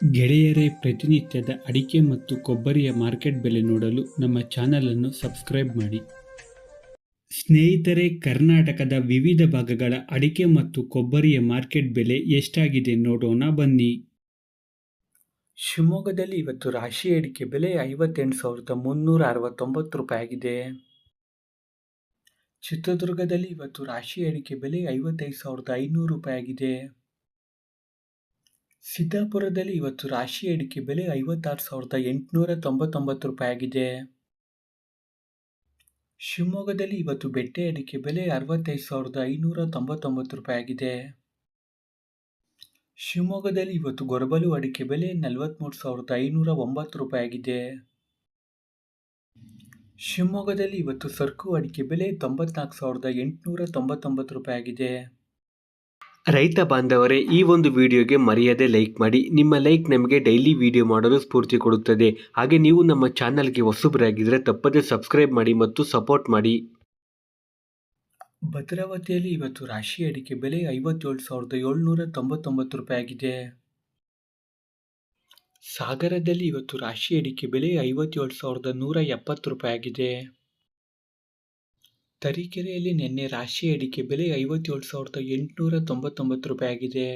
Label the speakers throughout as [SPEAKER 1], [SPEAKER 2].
[SPEAKER 1] ಗೆಳೆಯರೇ, ಪ್ರತಿನಿತ್ಯದ ಅಡಿಕೆ ಮತ್ತು ಕೊಬ್ಬರಿಯ ಮಾರ್ಕೆಟ್ ಬೆಲೆ ನೋಡಲು ನಮ್ಮ ಚಾನಲನ್ನು ಸಬ್ಸ್ಕ್ರೈಬ್ ಮಾಡಿ. ಸ್ನೇಹಿತರೆ, ಕರ್ನಾಟಕದ ವಿವಿಧ ಭಾಗಗಳ ಅಡಿಕೆ ಮತ್ತು ಕೊಬ್ಬರಿಯ ಮಾರ್ಕೆಟ್ ಬೆಲೆ ಎಷ್ಟಾಗಿದೆ ನೋಡೋಣ ಬನ್ನಿ. ಶಿವಮೊಗ್ಗದಲ್ಲಿ ಇವತ್ತು ರಾಶಿ ಅಡಿಕೆ ಬೆಲೆ ಐವತ್ತೆಂಟು ಸಾವಿರದ ಮುನ್ನೂರ ಅರವತ್ತೊಂಬತ್ತು ರೂಪಾಯಿ ಆಗಿದೆ. ಚಿತ್ರದುರ್ಗದಲ್ಲಿ ಇವತ್ತು ರಾಶಿ ಅಡಿಕೆ ಬೆಲೆ ಐವತ್ತೈದು ಸಾವಿರದ ಐನೂರು ರೂಪಾಯಿ ಆಗಿದೆ. ಸಿದ್ದಾಪುರದಲ್ಲಿ ಇವತ್ತು ರಾಶಿ ಅಡಿಕೆ ಬೆಲೆ ಐವತ್ತಾರು ಸಾವಿರದ ಎಂಟುನೂರ ತೊಂಬತ್ತೊಂಬತ್ತು ರೂಪಾಯಿ ಆಗಿದೆ ಶಿವಮೊಗ್ಗದಲ್ಲಿ ಇವತ್ತು ಬೆಟ್ಟೆ ಅಡಿಕೆ ಬೆಲೆ ಅರವತ್ತೈದು ಸಾವಿರದ ಐನೂರ ತೊಂಬತ್ತೊಂಬತ್ತು ರೂಪಾಯಿ ಆಗಿದೆ ಶಿವಮೊಗ್ಗದಲ್ಲಿ ಇವತ್ತು ಗೊರಬಲು ಅಡಿಕೆ ಬೆಲೆ ನಲವತ್ತ್ಮೂರು ಸಾವಿರದ ಐನೂರ ಒಂಬತ್ತು ರೂಪಾಯಿ ಆಗಿದೆ ಶಿವಮೊಗ್ಗದಲ್ಲಿ ಇವತ್ತು ಸರ್ಕು ಅಡಿಕೆ ಬೆಲೆ ತೊಂಬತ್ನಾಲ್ಕು ಸಾವಿರದ ಎಂಟುನೂರ ತೊಂಬತ್ತೊಂಬತ್ತು ರೂಪಾಯಿ ಆಗಿದೆ
[SPEAKER 2] ರೈತ ಬಾಂಧವರೇ, ಈ ಒಂದು ವಿಡಿಯೋಗೆ ಮರೆಯದೆ ಲೈಕ್ ಮಾಡಿ. ನಿಮ್ಮ ಲೈಕ್ ನಮಗೆ ಡೈಲಿ ವಿಡಿಯೋ ಮಾಡಲು ಸ್ಫೂರ್ತಿ ಕೊಡುತ್ತದೆ. ಹಾಗೆ ನೀವು ನಮ್ಮ ಚಾನಲ್ಗೆ ಹೊಸಬರಾಗಿದ್ದರೆ ತಪ್ಪದೆ ಸಬ್ಸ್ಕ್ರೈಬ್ ಮಾಡಿ ಮತ್ತು ಸಪೋರ್ಟ್ ಮಾಡಿ.
[SPEAKER 1] ಭದ್ರಾವತಿಯಲ್ಲಿ ಇವತ್ತು ರಾಶಿ ಅಡಿಕೆ ಬೆಲೆ ಐವತ್ತೇಳು ಸಾವಿರದ ಏಳ್ನೂರ ತೊಂಬತ್ತೊಂಬತ್ತು ರೂಪಾಯಿ ಆಗಿದೆ. ಸಾಗರದಲ್ಲಿ ಇವತ್ತು ರಾಶಿ ಅಡಿಕೆ ಬೆಲೆ ಐವತ್ತೇಳು ಸಾವಿರದ ನೂರ ಎಪ್ಪತ್ತು ರೂಪಾಯಿ ಆಗಿದೆ. ತರೀಕೆರೆಯಲ್ಲಿ ನಿನ್ನೆ ರಾಶಿ ಅಡಿಕೆ ಬೆಲೆ ಐವತ್ತೇಳು ಸಾವಿರದ ಎಂಟುನೂರ ತೊಂಬತ್ತೊಂಬತ್ತು ರೂಪಾಯಿ ಆಗಿದೆ.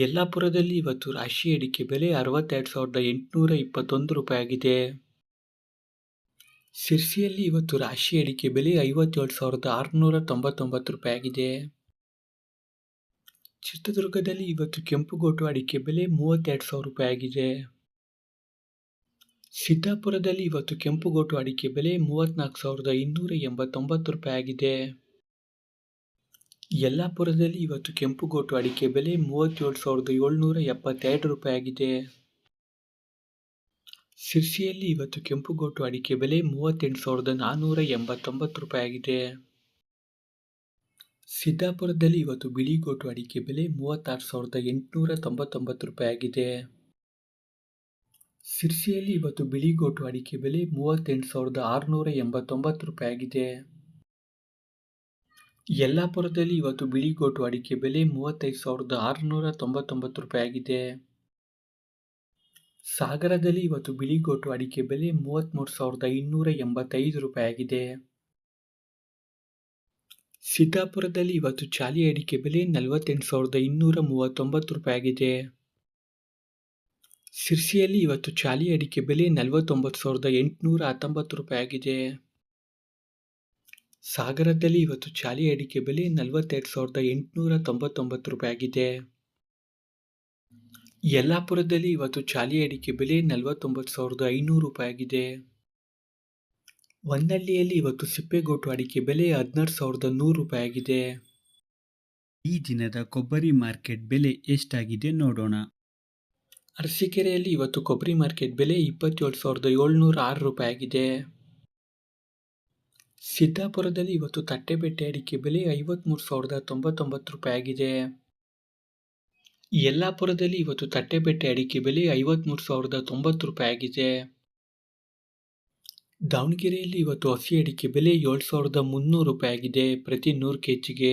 [SPEAKER 1] ಯಲ್ಲಾಪುರದಲ್ಲಿ ಇವತ್ತು ರಾಶಿ ಅಡಿಕೆ ಬೆಲೆ ಅರವತ್ತೆರಡು ಸಾವಿರದ ಎಂಟುನೂರ ಇಪ್ಪತ್ತೊಂದು ರೂಪಾಯಿ ಆಗಿದೆ. ಸಿರ್ಸಿಯಲ್ಲಿ ಇವತ್ತು ರಾಶಿ ಅಡಿಕೆ ಬೆಲೆ ಐವತ್ತೇಳು ಸಾವಿರದ ಆರುನೂರ ತೊಂಬತ್ತೊಂಬತ್ತು ರೂಪಾಯಿ ಆಗಿದೆ. ಚಿತ್ರದುರ್ಗದಲ್ಲಿ ಇವತ್ತು ಕೆಂಪುಗೋಟು ಅಡಿಕೆ ಬೆಲೆ ಮೂವತ್ತೆರಡು ಸಾವಿರ ರೂಪಾಯಿ ಆಗಿದೆ. ಸಿದ್ದಾಪುರದಲ್ಲಿ ಇವತ್ತು ಕೆಂಪುಗೋಟು ಅಡಿಕೆ ಬೆಲೆ ಮೂವತ್ತ್ನಾಲ್ಕು ಸಾವಿರದ ಇನ್ನೂರ ಎಂಬತ್ತೊಂಬತ್ತು ರೂಪಾಯಿ ಆಗಿದೆ. ಯಲ್ಲಾಪುರದಲ್ಲಿ ಇವತ್ತು ಕೆಂಪುಗೋಟು ಅಡಿಕೆ ಬೆಲೆ ಮೂವತ್ತೇಳು ಸಾವಿರದ ಏಳ್ನೂರ ಎಪ್ಪತ್ತೆರಡು ರೂಪಾಯಿ ಆಗಿದೆ. ಸಿರ್ಸಿಯಲ್ಲಿ ಇವತ್ತು ಕೆಂಪುಗೋಟು ಅಡಿಕೆ ಬೆಲೆ ಮೂವತ್ತೆಂಟು ಸಾವಿರದ ನಾನ್ನೂರ ಎಂಬತ್ತೊಂಬತ್ತು ರೂಪಾಯಿ ಆಗಿದೆ. ಸಿದ್ದಾಪುರದಲ್ಲಿ ಇವತ್ತು ಬಿಳಿಗೋಟು ಅಡಿಕೆ ಬೆಲೆ ಮೂವತ್ತಾರು ಸಾವಿರದ ಎಂಟುನೂರ ತೊಂಬತ್ತೊಂಬತ್ತು ರೂಪಾಯಿ ಆಗಿದೆ. ಸಿರ್ಸಿಯಲ್ಲಿ ಇವತ್ತು ಬಿಳಿಗೋಟು ಅಡಿಕೆ ಬೆಲೆ ಮೂವತ್ತೆಂಟು ಸಾವಿರದ ಆರುನೂರ ಎಂಬತ್ತೊಂಬತ್ತು ರೂಪಾಯಿ ಆಗಿದೆ ಯಲ್ಲಾಪುರದಲ್ಲಿ ಇವತ್ತು ಬಿಳಿಗೋಟು ಅಡಿಕೆ ಬೆಲೆ ಮೂವತ್ತೈದು ಸಾವಿರದ ಆರುನೂರ ತೊಂಬತ್ತೊಂಬತ್ತು ರೂಪಾಯಿ ಆಗಿದೆ ಸಾಗರದಲ್ಲಿ ಇವತ್ತು ಬಿಳಿಗೋಟು ಅಡಿಕೆ ಬೆಲೆ ಮೂವತ್ತ್ಮೂರು ಸಾವಿರದ ಇನ್ನೂರ ಎಂಬತ್ತೈದು ರೂಪಾಯಿ ಆಗಿದೆ ಸಿದ್ದಾಪುರದಲ್ಲಿ ಇವತ್ತು ಚಾಲಿ ಅಡಿಕೆ ಬೆಲೆ ನಲವತ್ತೆಂಟು ಸಾವಿರದ ಇನ್ನೂರ ಮೂವತ್ತೊಂಬತ್ತು ರೂಪಾಯಿ ಆಗಿದೆ ಸಿರ್ಸಿಯಲ್ಲಿ ಇವತ್ತು ಚಾಲಿ ಅಡಿಕೆ ಬೆಲೆ ನಲವತ್ತೊಂಬತ್ತು ಸಾವಿರದ ಎಂಟುನೂರ ಹತ್ತೊಂಬತ್ತು ರೂಪಾಯಿ ಆಗಿದೆ ಸಾಗರದಲ್ಲಿ ಇವತ್ತು ಚಾಲಿ ಅಡಿಕೆ ಬೆಲೆ ನಲವತ್ತೆರಡು ಸಾವಿರದ ಎಂಟುನೂರ ತೊಂಬತ್ತೊಂಬತ್ತು ರೂಪಾಯಿ ಆಗಿದೆ ಯಲ್ಲಾಪುರದಲ್ಲಿ ಇವತ್ತು ಚಾಲಿ ಅಡಿಕೆ ಬೆಲೆ ನಲವತ್ತೊಂಬತ್ತು ಸಾವಿರದ ಐನೂರು ರೂಪಾಯಿ ಆಗಿದೆ ಹೊನ್ನಳ್ಳಿಯಲ್ಲಿ ಇವತ್ತು ಸಿಪ್ಪೆಗೋಟು ಅಡಿಕೆ ಬೆಲೆ ಹದಿನಾರು ಸಾವಿರದ ನೂರು ರೂಪಾಯಿ ಆಗಿದೆ ಈ ದಿನದ ಕೊಬ್ಬರಿ ಮಾರ್ಕೆಟ್ ಬೆಲೆ ಎಷ್ಟಾಗಿದೆ ನೋಡೋಣ. ಅರಸೀಕೆರೆಯಲ್ಲಿ ಇವತ್ತು ಕೊಬ್ಬರಿ ಮಾರ್ಕೆಟ್ ಬೆಲೆ ಇಪ್ಪತ್ತೇಳು ಸಾವಿರದ ಏಳ್ನೂರ ಆರು ರೂಪಾಯಿ ಆಗಿದೆ. ಸಿದ್ದಾಪುರದಲ್ಲಿ ಇವತ್ತು ತಟ್ಟೆಬೆಟ್ಟೆ ಅಡಿಕೆ ಬೆಲೆ ಐವತ್ತ್ಮೂರು ಸಾವಿರದ ತೊಂಬತ್ತೊಂಬತ್ತು ರೂಪಾಯಿ ಆಗಿದೆ. ಯಲ್ಲಾಪುರದಲ್ಲಿ ಇವತ್ತು ತಟ್ಟೆಬೆಟ್ಟೆ ಅಡಿಕೆ ಬೆಲೆ ಐವತ್ತ್ಮೂರು ಸಾವಿರದ ತೊಂಬತ್ತು ರೂಪಾಯಿ ಆಗಿದೆ. ದಾವಣಗೆರೆಯಲ್ಲಿ ಇವತ್ತು ಹಸಿ ಅಡಿಕೆ ಬೆಲೆ ಏಳು ಸಾವಿರದ ಮುನ್ನೂರು ರೂಪಾಯಿ ಆಗಿದೆ ಪ್ರತಿ ನೂರು ಕೆ ಜಿಗೆ